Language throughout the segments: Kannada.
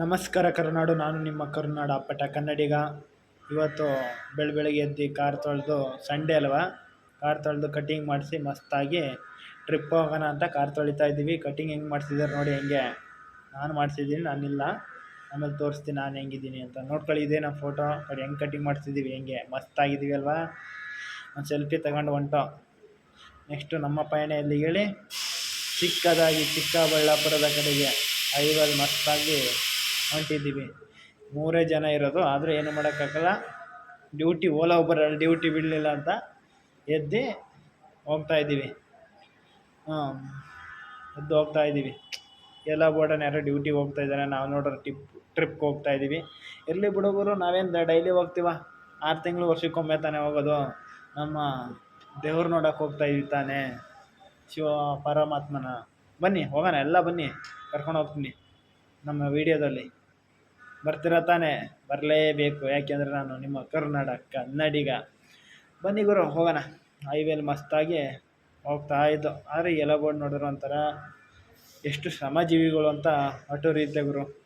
ನಮಸ್ಕಾರ ಕರುನಾಡು, ನಾನು ನಿಮ್ಮ ಕರುನಾಡು ಅಪ್ಪಟ ಕನ್ನಡಿಗ. ಇವತ್ತು ಬೆಳ ಬೆಳಗ್ಗೆ ಎದ್ದು ಕಾರ್ ತೊಳೆದು ಸಂಡೇ ಅಲ್ವಾ? ಕಾರ್ ತೊಳೆದು ಕಟಿಂಗ್ ಮಾಡಿಸಿ ಮಸ್ತಾಗಿ ಟ್ರಿಪ್ ಹೋಗೋಣ ಅಂತ ಕಾರ್ ತೊಳಿತಾ ಇದ್ದೀವಿ. ಕಟಿಂಗ್ ಹೆಂಗೆ ಮಾಡ್ತಿದ್ದಾರೆ ನೋಡಿ ಹೆಂಗೆ ನಾನು ಮಾಡಿಸಿದ್ದೀನಿ, ನಾನಿಲ್ಲ. ಆಮೇಲೆ ತೋರಿಸ್ತೀನಿ ನಾನು ಹೆಂಗಿದ್ದೀನಿ ಅಂತ. ನೋಡ್ಕೊಳ್ಳಿ, ಇದೆ ನಮ್ಮ ಫೋಟೋ ನೋಡಿ ಹೆಂಗೆ ಕಟಿಂಗ್ ಮಾಡ್ತಿದ್ದೀವಿ ಹೆಂಗೆ? ಮಸ್ತಾಗಿದ್ದೀವಿ ಅಲ್ವಾ? ಒಂದು ಸೆಲ್ಫಿ ತಗೊಂಡು ಹೊಂಟೋ. ನೆಕ್ಸ್ಟು ನಮ್ಮ ಪಯಣ ಎಲ್ಲಿ ಹೇಳಿ, ಚಿಕ್ಕದಾಗಿ ಚಿಕ್ಕಬಳ್ಳಾಪುರದ ಕಡೆಗೆ ಐವಲ್ಲಿ ಮಸ್ತಾಗಿ ಹೊಂಟಿದ್ದೀವಿ. ಮೂರೇ ಜನ ಇರೋದು, ಆದರೂ ಏನು ಮಾಡೋಕ್ಕಾಗಲ್ಲ. ಡ್ಯೂಟಿ, ಓಲಾ ಒಬ್ಬರಲ್ಲಿ ಡ್ಯೂಟಿ ಬಿಡಲಿಲ್ಲ ಅಂತ ಎದ್ದು ಹೋಗ್ತಾ ಇದ್ದೀವಿ. ಹಾಂ ಎದ್ದು ಹೋಗ್ತಾ ಇದ್ದೀವಿ. ಎಲ್ಲ ಬೋರ್ಡನ್ ಯಾರೋ ಡ್ಯೂಟಿಗೆ ಹೋಗ್ತಾ ಇದ್ದಾರೆ, ನಾವು ನೋಡೋರು ಟಿಪ್ ಟ್ರಿಪ್ಗೆ ಹೋಗ್ತಾ ಇದ್ದೀವಿ. ಇರಲಿ ಬಿಡುಗರು ನಾವೇನು ಡೈಲಿ ಹೋಗ್ತೀವ? ಆರು ತಿಂಗಳು ವರ್ಷಕ್ಕೊಮ್ಮೆ ತಾನೇ ಹೋಗೋದು. ನಮ್ಮ ದೇವ್ರು ನೋಡೋಕೆ ಹೋಗ್ತಾ ಇದ್ವಿ ತಾನೇ. ಶಿವ ಪರಮಾತ್ಮನ. ಬನ್ನಿ, ಹೋಗೋಣ, ಎಲ್ಲ ಬನ್ನಿ. ಕರ್ಕೊಂಡು ಹೋಗ್ತೀನಿ. ನಮ್ಮ ವೀಡಿಯೋದಲ್ಲಿ ಬರ್ತೀರ ತಾನೇ? ಬರಲೇಬೇಕು. ಯಾಕೆಂದರೆ ನಾನು ನಿಮ್ಮ ಕರ್ನಾಟಕ ಕನ್ನಡಿಗ. ಬನ್ನಿ ಗುರು, ಹೋಗೋಣ. ಹೈವೇಲಿ ಮಸ್ತಾಗಿ ಹೋಗ್ತಾ ಇದ್ದು. ಆದರೆ ಎಲ್ಲ ಬೋರ್ಡ್ ನೋಡಿದ್ರೆ ಒಂಥರ ಎಷ್ಟು ಶ್ರಮಜೀವಿಗಳು ಅಂತ ಅಟೋರಿದ್ದೆ ಗುರು.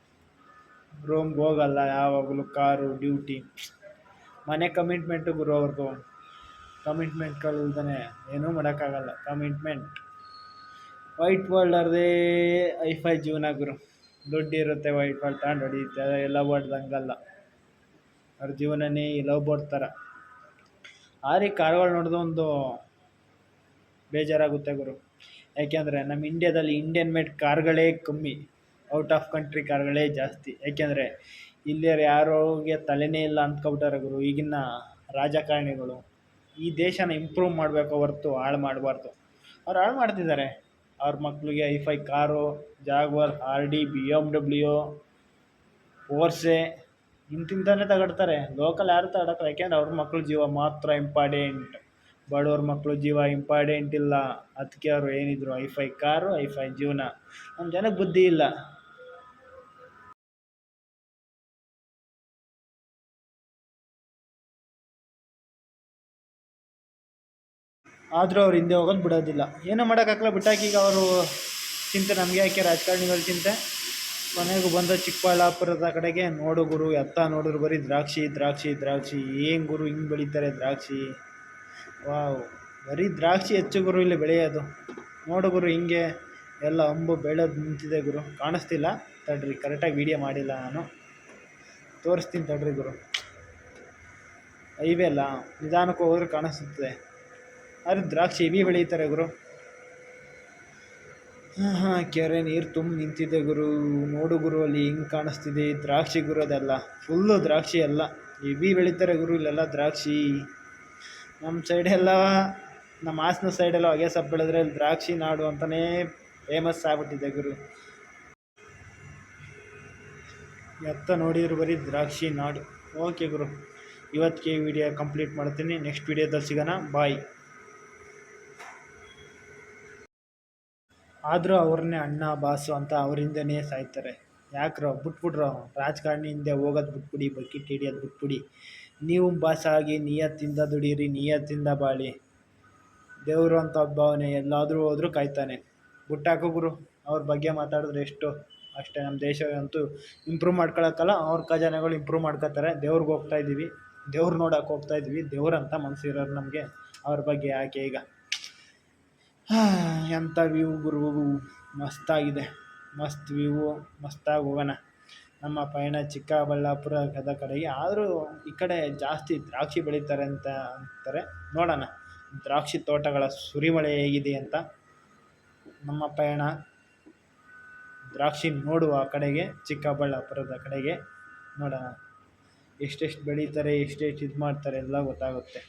ರೂಮ್ಗೆ ಹೋಗಲ್ಲ, ಯಾವಾಗಲೂ ಕಾರು, ಡ್ಯೂಟಿ. ಮನೆ ಕಮಿಟ್ಮೆಂಟು ಗುರು ಅವ್ರದ್ದು ಕಮಿಟ್ಮೆಂಟ್ಗಳಿಲ್ದೇ ಏನೂ ಮಾಡೋಕ್ಕಾಗಲ್ಲ. ಕಮಿಟ್ಮೆಂಟ್ ವೈಟ್ ವರ್ಲ್ಡ್ ವರ್ಲ್ಡರ್ದೇ ಐಫೈ ಜೀವನ ಗುರು. ದುಡ್ಡು ಇರುತ್ತೆ ವೈಟ್ ಬಾಲ್ ತಗೊಂಡು ಹೊಡಿಯುತ್ತೆ ಎಲ್ಲ ಬೋರ್ಡ್ ಹಂಗಲ್ಲ ಅವ್ರ ಜೀವನನೇ ಲವ್ ಬೋರ್ಡ್ ಥರ ಆರಿ ಕಾರ್ಗಳು ನೋಡಿದ ಒಂದು ಬೇಜಾರಾಗುತ್ತೆ ಗುರು. ಯಾಕೆಂದರೆ ನಮ್ಮ ಇಂಡಿಯಾದಲ್ಲಿ ಇಂಡಿಯನ್ ಮೇಡ್ ಕಾರ್ಗಳೇ ಕಮ್ಮಿ ಔಟ್ ಆಫ್ ಕಂಟ್ರಿ ಕಾರ್ಗಳೇ ಜಾಸ್ತಿ. ಯಾಕೆಂದರೆ ಇಲ್ಲಿಯವ್ರು ಯಾರೋಗೆ ತಲೆನೇ ಇಲ್ಲ ಅಂದ್ಕೊಬಿಟ್ಟಾರೆ ಗುರು, ಈಗಿನ ರಾಜಕಾರಣಿಗಳು. ಈ ದೇಶನ ಇಂಪ್ರೂವ್ ಮಾಡಬೇಕು ಹೊರ್ತು ಹಾಳು ಮಾಡಬಾರ್ದು. ಅವ್ರು ಹಾಳು ಮಾಡ್ತಿದ್ದಾರೆ. ಅವ್ರ ಮಕ್ಕಳಿಗೆ hi-fi car, Jaguar, R D, B M W, Porsche ಇಂತಿಂಥವನ್ನೇ ತಗಡ್ತಾರೆ. ಲೋಕಲ್ ಯಾರು ತಗೊಳಕ್ಕೆ ಯಾಕೆಂದ್ರೆ ಅವ್ರ ಮಕ್ಳ ಜೀವ ಮಾತ್ರ ಇಂಪಾರ್ಟೆಂಟ್. ಬಡವ್ರ ಮಕ್ಕಳು ಜೀವ ಇಂಪಾರ್ಟೆಂಟ್ ಇಲ್ಲ. ಅದಕ್ಕೆ ಅವರು ಏನಿದ್ರು? ಐಫೈ ಕಾರು, ಐಫೈ ಜೀವನ. ನಮ್ಮ ಜನಕ್ಕೆ ಬುದ್ಧಿ ಇಲ್ಲ. ಆದರೂ ಅವ್ರು ಹಿಂದೆ ಹೋಗೋದು ಬಿಡೋದಿಲ್ಲ. ಏನೂ ಮಾಡೋಕ್ಕಾಗಲ್ಲ ಬಿಟ್ಟಾಕಿ ಈಗ ಅವರು ಚಿಂತೆ, ನಮಗೆ ಯಾಕೆ ರಾಜಕಾರಣಿಗಳ ಚಿಂತೆ? ಮನೆಗೂ ಬಂದ ಚಿಕ್ಕಬಳ್ಳಾಪುರದ ಕಡೆಗೆ ನೋಡು ಗುರು, ಎತ್ತ ನೋಡಿದ್ರು ಬರೀ ದ್ರಾಕ್ಷಿ ದ್ರಾಕ್ಷಿ ದ್ರಾಕ್ಷಿ. ಏನು ಗುರು ಹಿಂಗೆ ಬೆಳೀತಾರೆ ದ್ರಾಕ್ಷಿ? ವಾವ್. ಬರೀ ದ್ರಾಕ್ಷಿ ಹೆಚ್ಚು ಗುರು ಇಲ್ಲಿ ಬೆಳೆಯೋದು. ನೋಡು ಗುರು ಹಿಂಗೆ ಎಲ್ಲ ಅಂಬು ಬೆಳೆದು ನಿಂತಿದೆ ಗುರು. ಕಾಣಿಸ್ತಿಲ್ಲ? ತಡ್ರಿ, ಕರೆಕ್ಟಾಗಿ ವೀಡಿಯೋ ಮಾಡಿಲ್ಲ ನಾನು. ತೋರಿಸ್ತೀನಿ ತಡ್ರಿ ಗುರು. ಹೈವೇ ಅಲ್ಲ, ನಿಧಾನಕ್ಕೆ ಹೋದ್ರೆ ಕಾಣಿಸುತ್ತೆ. ಆದರೆ ದ್ರಾಕ್ಷಿ ಹೆವಿ ಬೆಳೀತಾರೆ ಗುರು. ಹಾಂ ಹಾಂ, ಕೆರೆ ನೀರು ತುಂಬ ನಿಂತಿದೆ ಗುರು. ನೋಡು ಗುರು, ಅಲ್ಲಿ ಹೆಂಗೆ ಕಾಣಿಸ್ತಿದೆ. ದ್ರಾಕ್ಷಿ ಗುರು ಅದೆಲ್ಲ ಫುಲ್ಲು ದ್ರಾಕ್ಷಿ ಎಲ್ಲ ಹೆವಿ ಬೆಳೀತಾರೆ ಗುರು ಇಲ್ಲೆಲ್ಲ ದ್ರಾಕ್ಷಿ. ನಮ್ಮ ಸೈಡೆಲ್ಲ ನಮ್ಮ ಹಾಸನ ಸೈಡೆಲ್ಲ ಹೊಗೆ ಸೊಪ್ಪು ಬೆಳೆದ್ರೆ ಅಲ್ಲಿ ದ್ರಾಕ್ಷಿ ನಾಡು ಅಂತಲೇ ಫೇಮಸ್ ಆಗ್ಬಿಟ್ಟಿದೆ ಗುರು. ಎತ್ತ ನೋಡಿದ್ರು ಬರೀ ದ್ರಾಕ್ಷಿ ನಾಡು. ಓಕೆ ಗುರು. ಇವತ್ತಿಗೆ ಈ ವಿಡಿಯೋ ಕಂಪ್ಲೀಟ್ ಮಾಡ್ತೀನಿ ನೆಕ್ಸ್ಟ್ ವಿಡಿಯೋದಲ್ಲಿ ಸಿಗೋಣ. ಬಾಯ್ ಆದರೂ ಅವ್ರನ್ನೇ ಅಣ್ಣ, ಬಾಸು ಅಂತ ಅವರಿಂದನೇ ಸಾಯ್ತಾರೆ. ಯಾಕ್ರೋ? ಬಿಟ್ಬಿಡ್ರೋ ರಾಜಕಾರಣಿ ಹಿಂದೆ ಹೋಗೋದು ಬಿಟ್ಬಿಡಿ, ಬಕೆಟ್ ಹಿಡಿಯೋದು ಬಿಟ್ಬಿಡಿ. ನೀವು ಬಾಸಾಗಿ, ನಿಯತ್ತಿಂದ ದುಡೀರಿ, ನಿಯತ್ತಿಂದ ಬಾಳಿ. ದೇವರು ಅಂತ ಭಾವನೆ ಎಲ್ಲಾದರೂ ಹೋದರೂ ಕಾಯ್ತಾನೆ. ಬುಟ್ಟಾಕು ಗುರು, ಅವ್ರ ಬಗ್ಗೆ ಮಾತಾಡಿದ್ರೆ ಎಷ್ಟು? ಅಷ್ಟೇ ನಮ್ಮ ದೇಶ ಅಂತೂ ಇಂಪ್ರೂವ್ ಮಾಡ್ಕೊಳಕ್ಕಲ್ಲ, ಅವ್ರ ಖಜಾನೆಗಳು ಇಂಪ್ರೂವ್ ಮಾಡ್ಕೊತಾರೆ. ದೇವ್ರಿಗೆ ಹೋಗ್ತಾ ಇದ್ದೀವಿ ದೇವ್ರು ನೋಡೋಕೆ ಹೋಗ್ತಾ ಇದ್ದೀವಿ ದೇವ್ರಂತ ಮನಸ್ಸಿರೋರು ನಮಗೆ. ಅವ್ರ ಬಗ್ಗೆ ಯಾಕೆ ಈಗ? ಎಂಥ ವ್ಯೂ ಗುರು ಮಸ್ತಾಗಿದೆ. ಮಸ್ತ್ ವ್ಯೂವು ಮಸ್ತಾಗಿ ಹೋಗೋಣ ನಮ್ಮ ಪಯಣ ಚಿಕ್ಕಬಳ್ಳಾಪುರದ ಕಡೆಗೆ. ಆದರೂ ಈ ಕಡೆ ಜಾಸ್ತಿ ದ್ರಾಕ್ಷಿ ಬೆಳೀತಾರೆ ಅಂತ ಅಂತಾರೆ. ನೋಡೋಣ. ದ್ರಾಕ್ಷಿ ತೋಟಗಳ ಸುರಿಮಳೆ ಹೇಗಿದೆ ಅಂತ. ನಮ್ಮ ಪಯಣ ದ್ರಾಕ್ಷಿ ನೋಡುವ ಕಡೆಗೆ, ಚಿಕ್ಕಬಳ್ಳಾಪುರದ ಕಡೆಗೆ ನೋಡೋಣ. ಎಷ್ಟೆಷ್ಟು ಬೆಳೀತಾರೆ, ಎಷ್ಟೆಷ್ಟು ಇದು ಮಾಡ್ತಾರೆ ಎಲ್ಲ ಗೊತ್ತಾಗುತ್ತೆ.